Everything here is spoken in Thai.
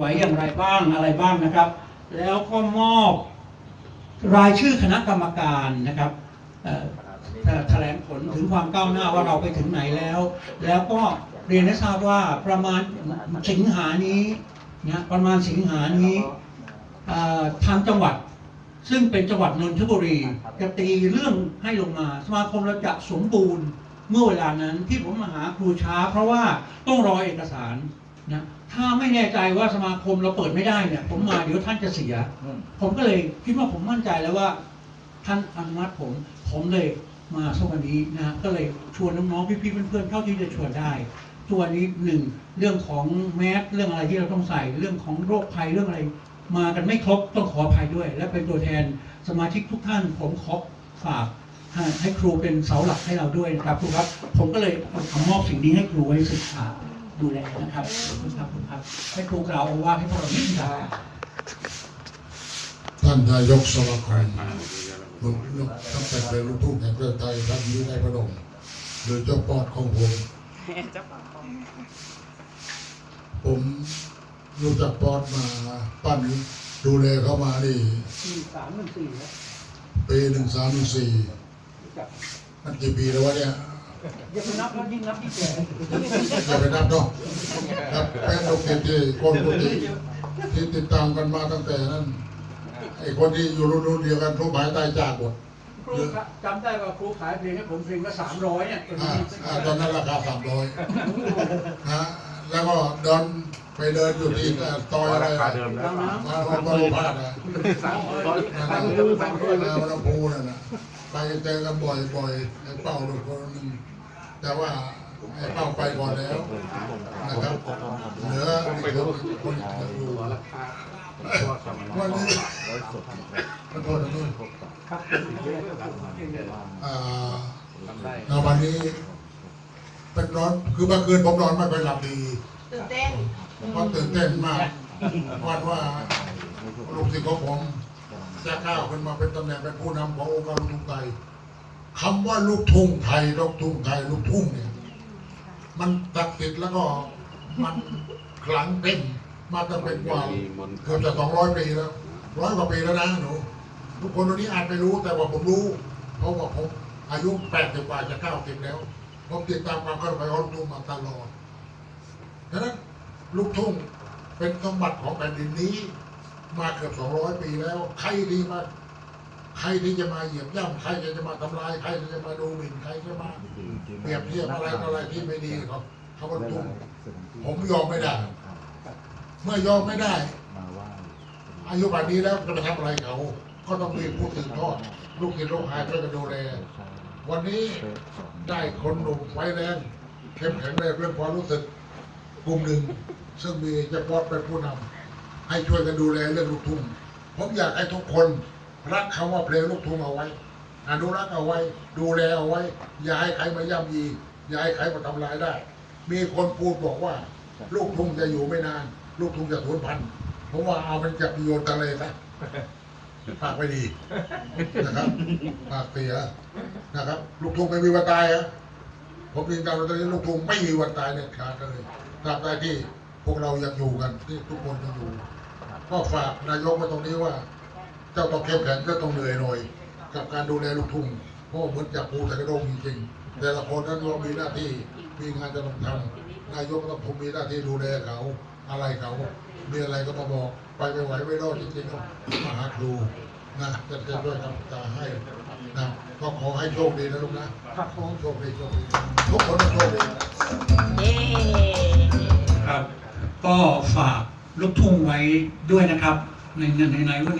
ไว้อย่างไรบ้างอะไรบ้างนะครับ แล้วก็มอบรายชื่อคณะกรรมการนะครับแถลงผลถึงความก้าวหน้าว่าเราไปถึงไหนแล้ว แล้วก็เรียนให้ทราบว่าประมาณสิงหานี้นะประมาณสิงหานี้ทางจังหวัด ซึ่งเป็นจังหวัดนนทบุรีจะตีเรื่องให้ลงมา สมาคมเราจะสมบูรณ์เมื่อเวลานั้นที่ผมมาหาครูช้า เพราะว่าต้องรอเอกสาร นะถ้าไม่แน่ใจว่าสมาคมเราเปิดไม่ได้เนี่ย ผมมาเดี๋ยวท่านจะเสีย ผมก็เลยคิดว่าผมมั่นใจแล้วว่า ท่านอนุมัติผม ผมเลยมาสักวันนี้นะก็เลยชวนน้องๆพี่ๆเพื่อนๆเท่าที่จะชวนได้ตัวนนี้หนึ่งเรื่องของแมสเรื่องอะไรที่เราต้องใส่เรื่องของโรคภัยเรื่องอะไร มากันไม่ครบต้องขออภัยด้วย และเป็นตัวแทนสมาชิกทุกท่านผมขอฝากให้ให้ครูเป็นเสาหลักให้เราด้วยนะครับครูครับ ผมก็เลยเอามอบสิ่งนี้ให้ครูไว้ศึกษา ดูแลนะครับขอบคุณครับขอบคุณครับให้ครูกล่าวโอวาทให้พวกเรานิดหนึงครับท่านนายกสมาคมลูกลูกตั้งแต่เป็นลูกทุ่งแห่งประเทศไทยท่านวินัยพนมโดยเจ้าปอดของผมเจ้าของของผมรู้จักปอดมาปั้นดูแลเขามานี่สี่สามหนึ่งสี่นะปีหนึ่งสามหนึ่งสี่รู้จักมันกี่ปีแล้ววะเนี่ย อย่าไปนับแล้วยิ่งนับยิ่งแก่อย่าไปนับเนาะครับเป็นลูกศิษย์ที่คนคนที่ที่ติดตามกันมาตั้งแต่นั้นไอ้คนที่อยู่รุ่นๆเดียวกันทุกหายตายจากหมดครูจำได้ว่าครูขายเพลงให้ผมเพลงละสามร้อยเนี่ยอ่าอ่าตอนนั้นราคาสามร้อยฮะแล้วก็เดินไปเดินอยู่ที่เอ่อซอยอะไรราคาอะเดิมนะดังนั้นมาลงมาลงพาดนะสามร้อยนั่นสามน่ะร้อยสามร้อยมาลำพูนั่นน่ะไปเจอกันบ่อยบ่อยไอ้เป้าดูคนหนึง แต่ว่าไอ้เป้าไปก่อนแล้วนะครับเหลืออีกคนคนอยู่ราคาตัวสองร้วัอนนี้ขอโทษนะนุ่นครับอ่าทำได้ในวันนี้เป็นนอนคือเมื่อคืนผมนอนไม่ค่อยหลับดีตื่นเต้นเพราะตื่นเต้นมากวันว่าลูกศิษย์ของผมจะก้าวขึ้นมาเป็นตำแหน่งเป็นผู้นำขององค์การลุงไทย คำว่าลูกทุ่งไทยลูกทุ่งไทยลูกทุ่งเนี่ย มันตักติดแล้วก็มันขลังเต็มมาตั้งเป็นกว่าเกือบจะสองร้อยปีแล้วร้อยกว่าปีแล้วนะหนูทุกคนตรงนี้อาจไม่รู้แต่ว่าผมรู้ เพราะว่าผมอายุแปดสิบกว่าจะเก้าสิบแล้ว ผมติดตามความเคลื่อนไหวของลูกทุ่งมาตลอดฉะนั้นลูกทุ่งเป็นสมบัติของแผ่นดินนี้ มาเกือบสองร้อยปีแล้ว ใครที่มา ใครที่จะมาเหยียบย่ำใครที่จะมาทำลายใครที่จะมาดูหมิ่นใครจะมาเปรียบเทียบอะไรต่ออะไรที่ไม่ดีเขาเขาบรรทุกผมยอมไม่ได้ เมื่อยอมไม่ได้ อายุป่านนี้แล้วจะไปทำอะไรเขา ก็ต้องมีผู้สืบทอดลูกศิษย์ลูกหาช่วยกันดูแลวันนี้ได้คนหนุ่มไฟแรงเข้มแข็งในเรื่องความรู้สึกกลุ่มหนึ่ง ซึ่งมีเจะพอดเป็นผู้นำให้ช่วยกันดูแลเรื่องลูกทุ่งผมอยากให้ทุกคน รักคำว่าเพลงลูกทุ่งเอาไว้ อนุรักษ์เอาไว้ ดูแลเอาไว้ อย่าให้ใครมาย่ำยีอย่าให้ใครมาทำลายได้ มีคนพูดบอกว่า ลูกทุ่งจะอยู่ไม่นาน ลูกทุ่งจะสูญพันธุ์ผมว่าเอามันจับโยนทะเลซะปากไม่ดีนะครับปากเสียนะครับ ลูกทุ่งไม่มีวันตายอะผมยืนยันว่าตอนนี้ลูกทุ่งไม่มีวันตายเด็ดขาดเลยตราบใดที่พวกเรายังอยู่กันที่ทุกคนยังอยู่ ก็ฝากนายกมาตรงนี้ว่า เจ้าต้องเข้มแข็งเจ้าต้องเหนื่อยหน่อย กับการดูแลลูกทุ่งเพราะเหมือนจับปูใส่กระด้งจริงๆแต่ละคนนั้นเรามีหน้าที่มีงานจะต้องทำนายกต้องผมมีหน้าที่ดูแลเขาอะไรเขามีอะไรก็มาบอกไปไม่ไหวไม่รอดจริงๆก็มาหาครูนะจะจะด้วยคำตาให้นะก็ขอให้โชคดีนะลูกนะครับขอให้โชคดีโชคดีทุกคนต้องโชคดีเย้ครับ ก็ฝากลูกทุ่งไว้ด้วยนะครับ ในในในวันนี้